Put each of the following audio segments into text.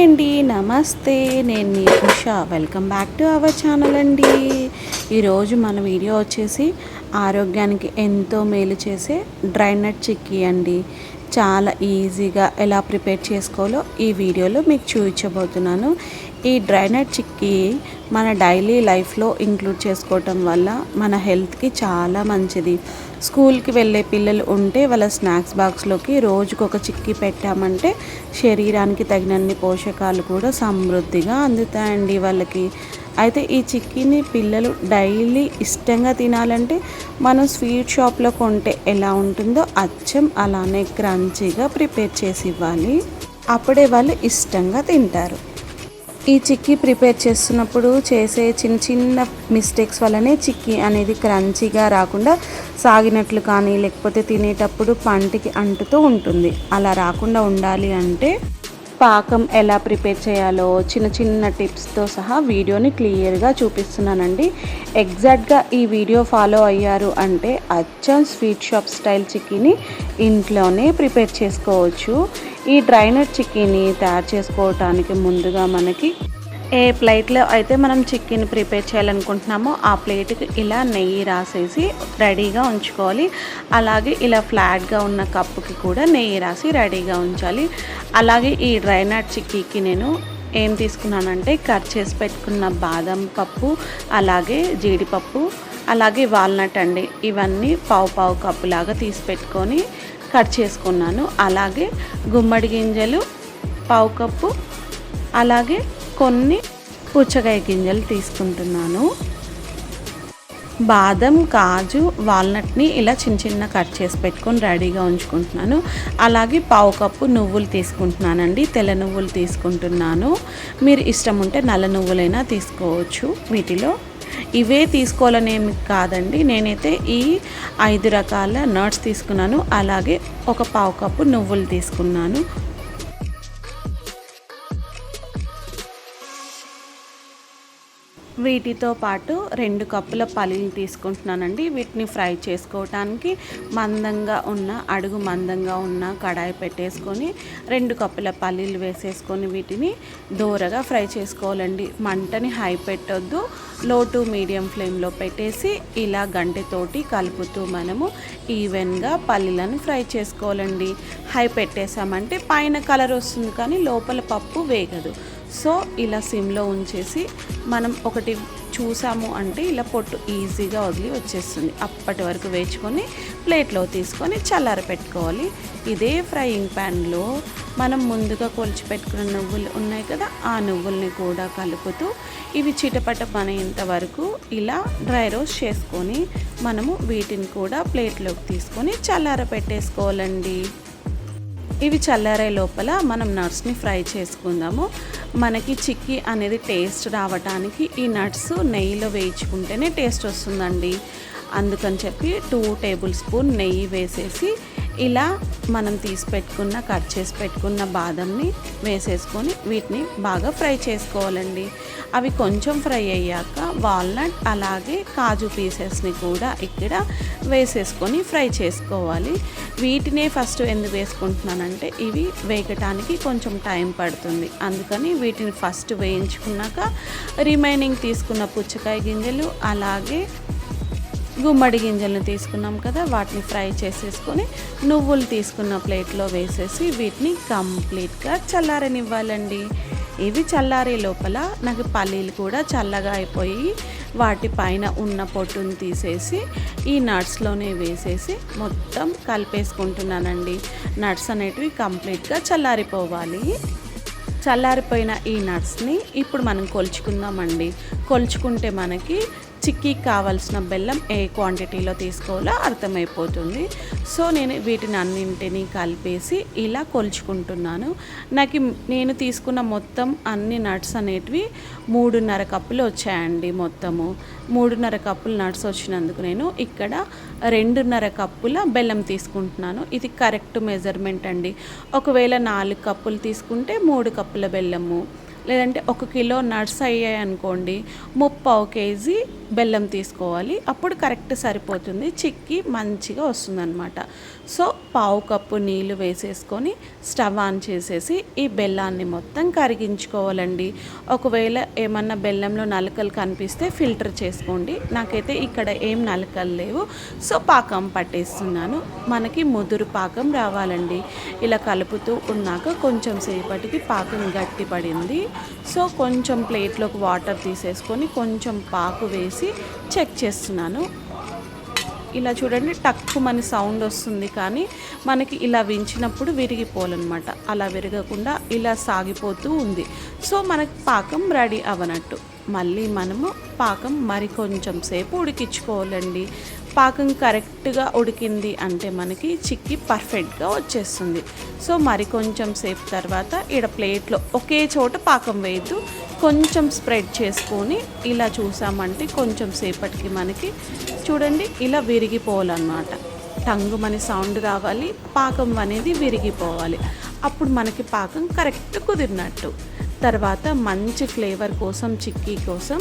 Hi అండి నమస్తే. నేను మీ Usha. Welcome back to our channel అండి. ఈరోజు మన వీడియో వచ్చేసి ఆరోగ్యానికి ఎంతో మేలు చేసే డ్రైనట్ చిక్కీ అండి. చాలా ఈజీగా ఎలా ప్రిపేర్ చేసుకోవాలో ఈ వీడియోలో మీకు చూపించబోతున్నాను. ఈ డ్రైనట్ చిక్కీ మన డైలీ లైఫ్లో ఇంక్లూడ్ చేసుకోవటం వల్ల మన హెల్త్కి చాలా మంచిది. స్కూల్కి వెళ్ళే పిల్లలు ఉంటే వాళ్ళ స్నాక్స్ బాక్స్లోకి రోజుకు ఒక చిక్కీ పెట్టామంటే శరీరానికి తగినన్ని పోషకాలు కూడా సమృద్ధిగా అందుతాయండి వాళ్ళకి. అయితే ఈ చిక్కీని పిల్లలు డైలీ ఇష్టంగా తినాలంటే మనం స్వీట్ షాప్లో కొంటే ఎలా ఉంటుందో అచ్చం అలానే క్రంచీగా ప్రిపేర్ చేసి ఇవ్వాలి. అప్పుడే వాళ్ళు ఇష్టంగా తింటారు. ఈ చిక్కీ ప్రిపేర్ చేస్తున్నప్పుడు చేసే చిన్న చిన్న మిస్టేక్స్ వల్లనే చిక్కీ అనేది క్రంచీగా రాకుండా సాగినట్లు కానీ లేకపోతే తినేటప్పుడు పంటికి అంటుతూ ఉంటుంది. అలా రాకుండా ఉండాలి అంటే పాకం ఎలా ప్రిపేర్ చేయాలో చిన్న చిన్న టిప్స్తో సహా వీడియోని క్లియర్గా చూపిస్తున్నానండి. ఎగ్జాక్ట్గా ఈ వీడియో ఫాలో అయ్యారు అంటే అచ్చం స్వీట్ షాప్ స్టైల్ చిక్కీని ఇంట్లోనే ప్రిపేర్ చేసుకోవచ్చు. ఈ డ్రైనట్ చిక్కీని తయారు చేసుకోవటానికి ముందుగా మనకి ఏ ప్లేట్లో అయితే మనం చికెన్ ప్రిపేర్ చేయాలనుకుంటున్నామో ఆ ప్లేట్కి ఇలా నెయ్యి రాసేసి రెడీగా ఉంచుకోవాలి. అలాగే ఇలా ఫ్లాట్గా ఉన్న కప్పుకి కూడా నెయ్యి రాసి రెడీగా ఉంచాలి. అలాగే ఈ డ్రై నట్ చిక్కీకి నేను ఏం తీసుకున్నానంటే కట్ చేసి పెట్టుకున్న బాదం పప్పు అలాగే జీడిపప్పు అలాగే వాల్నట్ అండి. ఇవన్నీ పావు పావు కప్పులాగా తీసి పెట్టుకొని కట్ చేసుకున్నాను. అలాగే గుమ్మడి గింజలు పావు కప్పు అలాగే కొన్ని పుచ్చకాయ గింజలు తీసుకుంటున్నాను. బాదం కాజు వాల్నట్ని ఇలా చిన్న చిన్న కట్ చేసి పెట్టుకొని రెడీగా ఉంచుకుంటున్నాను. అలాగే పావు కప్పు నువ్వులు తీసుకుంటున్నానండి. తెల్ల నువ్వులు తీసుకుంటున్నాను. మీరు ఇష్టం ఉంటే నల్ల నువ్వులైనా తీసుకోవచ్చు వీటిలో. ఇవే తీసుకోవాలనేమి కాదండి. నేనైతే ఈ ఐదు రకాల నట్స్ తీసుకున్నాను. అలాగే ఒక పావు కప్పు నువ్వులు తీసుకున్నాను. వీటితో పాటు రెండు కప్పుల పల్లీలు తీసుకుంటున్నానండి. వీటిని ఫ్రై చేసుకోవటానికి మందంగా ఉన్న అడుగు మందంగా ఉన్న కడాయి పెట్టేసుకొని రెండు కప్పుల పల్లీలు వేసేసుకొని వీటిని దూరగా ఫ్రై చేసుకోవాలండి. మంటని హై పెట్టొద్దు. లో టు మీడియం ఫ్లేమ్లో పెట్టేసి ఇలా గంటెతోటి కలుపుతూ మనము ఈవెన్గా పల్లీలను ఫ్రై చేసుకోవాలండి. హై పెట్టేసామంటే పైన కలర్ వస్తుంది కానీ లోపల పప్పు వేగదు. సో ఇలా సిమ్లో ఉంచేసి మనం ఒకటి చూసాము అంటే ఇలా పొట్టు ఈజీగా వదిలి వచ్చేస్తుంది. అప్పటి వరకు వేచుకొని ప్లేట్లో తీసుకొని చల్లార పెట్టుకోవాలి. ఇదే ఫ్రైయింగ్ ప్యాన్లో మనం ముందుగా కొలిచి పెట్టుకున్న నువ్వులు ఉన్నాయి కదా ఆ నువ్వుల్ని కూడా కలుపుతూ ఇవి చిటపట పనేంత వరకు ఇలా డ్రై రోస్ట్ చేసుకొని మనము వీటిని కూడా ప్లేట్లోకి తీసుకొని చల్లార పెట్టేసుకోవాలండి. ఇవి చల్లారే లోపల మనం నట్స్ని ఫ్రై చేసుకుందాము. మనకి చిక్కీ అనేది టేస్ట్ రావడానికి ఈ నట్స్ నెయ్యిలో వేయించుకుంటేనే టేస్ట్ వస్తుందండి. అందుకని చెప్పి టూ టేబుల్ స్పూన్ నెయ్యి వేసేసి ఇలా మనం తీసి పెట్టుకున్న కట్ చేసి పెట్టుకున్న బాదంని వేసేసుకొని వీటిని బాగా ఫ్రై చేసుకోవాలండి. అవి కొంచెం ఫ్రై అయ్యాక వాల్నట్ అలాగే కాజు పీసెస్ని కూడా ఇక్కడ వేసేసుకొని ఫ్రై చేసుకోవాలి. వీటినే ఫస్ట్ ఎందుకు వేసుకుంటున్నానంటే ఇవి వేగటానికి కొంచెం టైం పడుతుంది. అందుకని వీటిని ఫస్ట్ వేయించుకున్నాక రిమైనింగ్ తీసుకున్న పుచ్చకాయ గింజలు అలాగే గుమ్మడి గింజలను తీసుకున్నాం కదా వాటిని ఫ్రై చేసేసుకొని నువ్వులు తీసుకున్న ప్లేట్లో వేసేసి వీటిని కంప్లీట్గా చల్లారనివ్వాలండి. ఇవి చల్లారే లోపల నాకు పల్లీలు కూడా చల్లగా అయిపోయి వాటి పైన ఉన్న పొట్టును తీసేసి ఈ నట్స్లోనే వేసేసి మొత్తం కలిపేసుకుంటున్నానండి. నట్స్ అనేటివి కంప్లీట్గా చల్లారిపోవాలి. చల్లారిపోయిన ఈ నట్స్ని ఇప్పుడు మనం కొలుచుకుందామండి. కొలుచుకుంటే మనకి చిక్కీకి కావాల్సిన బెల్లం ఏ క్వాంటిటీలో తీసుకోవాలో అర్థమైపోతుంది. సో నేను వీటిని అన్నింటినీ కలిపేసి ఇలా కొలుచుకుంటున్నాను. నాకు నేను తీసుకున్న మొత్తం అన్ని నట్స్ అనేటివి మూడున్నర కప్పులు వచ్చాయండి మొత్తము. మూడున్నర కప్పులు నట్స్ వచ్చినందుకు నేను ఇక్కడ రెండున్నర కప్పుల బెల్లం తీసుకుంటున్నాను. ఇది కరెక్ట్ మెజర్మెంట్ అండి. ఒకవేళ నాలుగు కప్పులు తీసుకుంటే మూడు కప్పుల బెల్లము. లేదంటే ఒక కిలో నట్స్ అయ్యాయి అనుకోండి ముప్పావు కేజీ బెల్లం తీసుకోవాలి. అప్పుడు కరెక్ట్ సరిపోతుంది. చిక్కి మంచిగా వస్తుందన్నమాట. సో పావు కప్పు నీళ్ళు వేసేసుకొని స్టవ్ ఆన్ చేసేసి ఈ బెల్లాన్ని మొత్తం కరిగించుకోవాలండి. ఒకవేళ ఏమన్నా బెల్లంలో నలకలు కనిపిస్తే ఫిల్టర్ చేసుకోండి. నాకైతే ఇక్కడ ఏం నలకలు లేవు. సో పాకం పట్టేస్తున్నాను. మనకి ముదురు పాకం రావాలండి. ఇలా కలుపుతూ ఉన్నాక కొంచెం సేపటికి పాకం గట్టి పడింది సో కొంచెం ప్లేట్లోకి వాటర్ తీసేసుకొని కొంచెం పాకు వేసి చెక్ చేస్తున్నాను. ఇలా చూడండి టక్కు మన సౌండ్ వస్తుంది కానీ మనకి ఇలా వించినప్పుడు విరిగిపోవాలన్నమాట. అలా విరగకుండా ఇలా సాగిపోతూ ఉంది. సో మనకి పాకం రెడీ అవనట్టు. మళ్ళీ మనము పాకం మరి కొంచెం సేపు ఉడికించుకోవాలండి. పాకం కరెక్ట్గా ఉడికింది అంటే మనకి చిక్కి పర్ఫెక్ట్గా వచ్చేస్తుంది. సో మరి కొంచెం సేపు తర్వాత ఇక్కడ ప్లేట్లో ఒకే చోట పాకం వేయద్దు. కొంచెం స్ప్రెడ్ చేసుకొని ఇలా చూసామంటే కొంచెం సేపటికి మనకి చూడండి ఇలా విరిగిపోవాలన్నమాట. టంగు మన సౌండ్ రావాలి పాకం అనేది విరిగిపోవాలి. అప్పుడు మనకి పాకం కరెక్ట్ కుదిరినట్టు. తర్వాత మంచి ఫ్లేవర్ కోసం చిక్కీ కోసం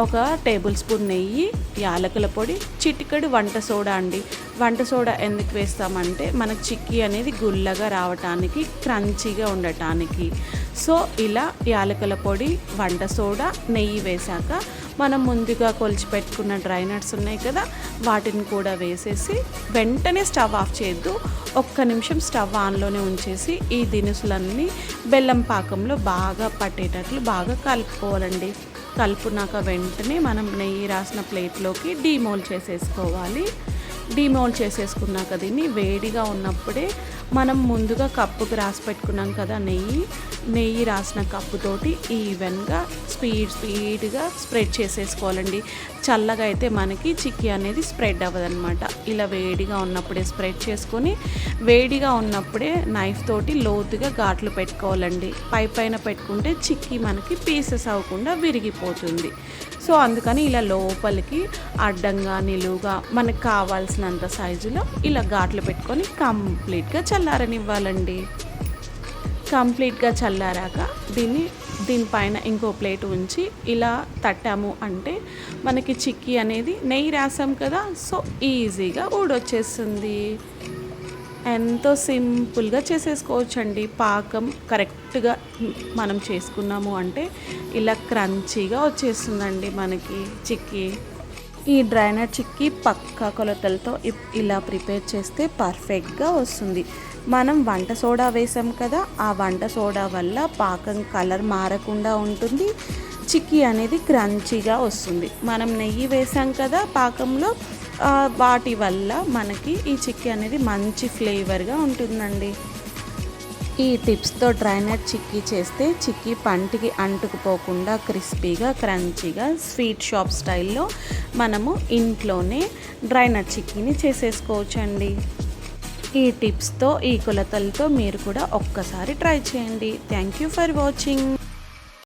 ఒక టేబుల్ స్పూన్ నెయ్యి యాలకుల పొడి చిటికడు వంట సోడా అండి. వంట సోడా ఎందుకు వేస్తామంటే మన చిక్కీ అనేది గుల్లగా రావటానికి క్రంచీగా ఉండటానికి. సో ఇలా యాలకుల పొడి వంట సోడా నెయ్యి వేశాక మనం ముందుగా కొలిచిపెట్టుకున్న డ్రై నట్స్ ఉన్నాయి కదా వాటిని కూడా వేసేసి వెంటనే స్టవ్ ఆఫ్ చేయొద్దు. ఒక్క నిమిషం స్టవ్ ఆన్లోనే ఉంచేసి ఈ దినుసులన్నీ బెల్లం పాకంలో బాగా పట్టేటట్లు బాగా కలుపుకోవాలండి. కలుపునాక వెంటనే మనం నెయ్యి రాసిన ప్లేట్లోకి డీమోల్ చేసేసుకోవాలి. డీమోల్ చేసేసుకున్నాక దీన్ని వేడిగా ఉన్నప్పుడే మనం ముందుగా కప్పుకి రాసి పెట్టుకున్నాం కదా నెయ్యి. నెయ్యి రాసిన కప్పుతోటి ఈవెన్గా స్పీడ్ స్పీడ్గా స్ప్రెడ్ చేసేసుకోవాలండి. చల్లగా అయితే మనకి చిక్కీ అనేది స్ప్రెడ్ అవ్వదనమాట ఇలా వేడిగా ఉన్నప్పుడే స్ప్రెడ్ చేసుకొని వేడిగా ఉన్నప్పుడే నైఫ్ తోటి లోతుగా ఘాట్లు పెట్టుకోవాలండి. పై పైన పెట్టుకుంటే చిక్కీ మనకి పీసెస్ అవ్వకుండా విరిగిపోతుంది. సో అందుకని ఇలా లోపలికి అడ్డంగా నిలువుగా మనకు కావాల్సినంత సైజులో ఇలా ఘాట్లు పెట్టుకొని కంప్లీట్గా చల్లారనివ్వాలండి. కంప్లీట్గా చల్లారాక దీన్ని దీనిపైన ఇంకో ప్లేట్ ఉంచి ఇలా తట్టాము అంటే మనకి చిక్కీ అనేది నెయ్యి రాసాం కదా సో ఈజీగా ఊడొచ్చేస్తుంది. ఎంతో సింపుల్గా చేసేసుకోవచ్చండి. పాకం కరెక్ట్గా మనం చేసుకున్నాము అంటే ఇలా క్రంచీగా వచ్చేస్తుందండి మనకి చిక్కీ. ఈ డ్రైనర్ చిక్కీ పక్క కొలతలతో ఇప్- ఇలా ప్రిపేర్ చేస్తే పర్ఫెక్ట్గా వస్తుంది. మనం వంట సోడా వేసాం కదా ఆ వంట సోడా వల్ల పాకం కలర్ మారకుండా ఉంటుంది చిక్కీ అనేది క్రంచీగా వస్తుంది. మనం నెయ్యి వేసాం కదా పాకంలో వాటి వల్ల మనకి ఈ చిక్కీ అనేది మంచి ఫ్లేవర్గా ఉంటుందండి. ఈ టిప్స్తో డ్రైనర్ చిక్కీ చేస్తే చిక్కీ పంటికి అంటుకుపోకుండా క్రిస్పీగా క్రంచీగా స్వీట్ షాప్ స్టైల్లో మనము ఇంట్లోనే డ్రైనర్ చిక్కీని చేసేసుకోవచ్చండి. ఈ టిప్స్తో ఈ కొలతలతో మీరు కూడా ఒక్కసారి ట్రై చేయండి. Thank you for watching.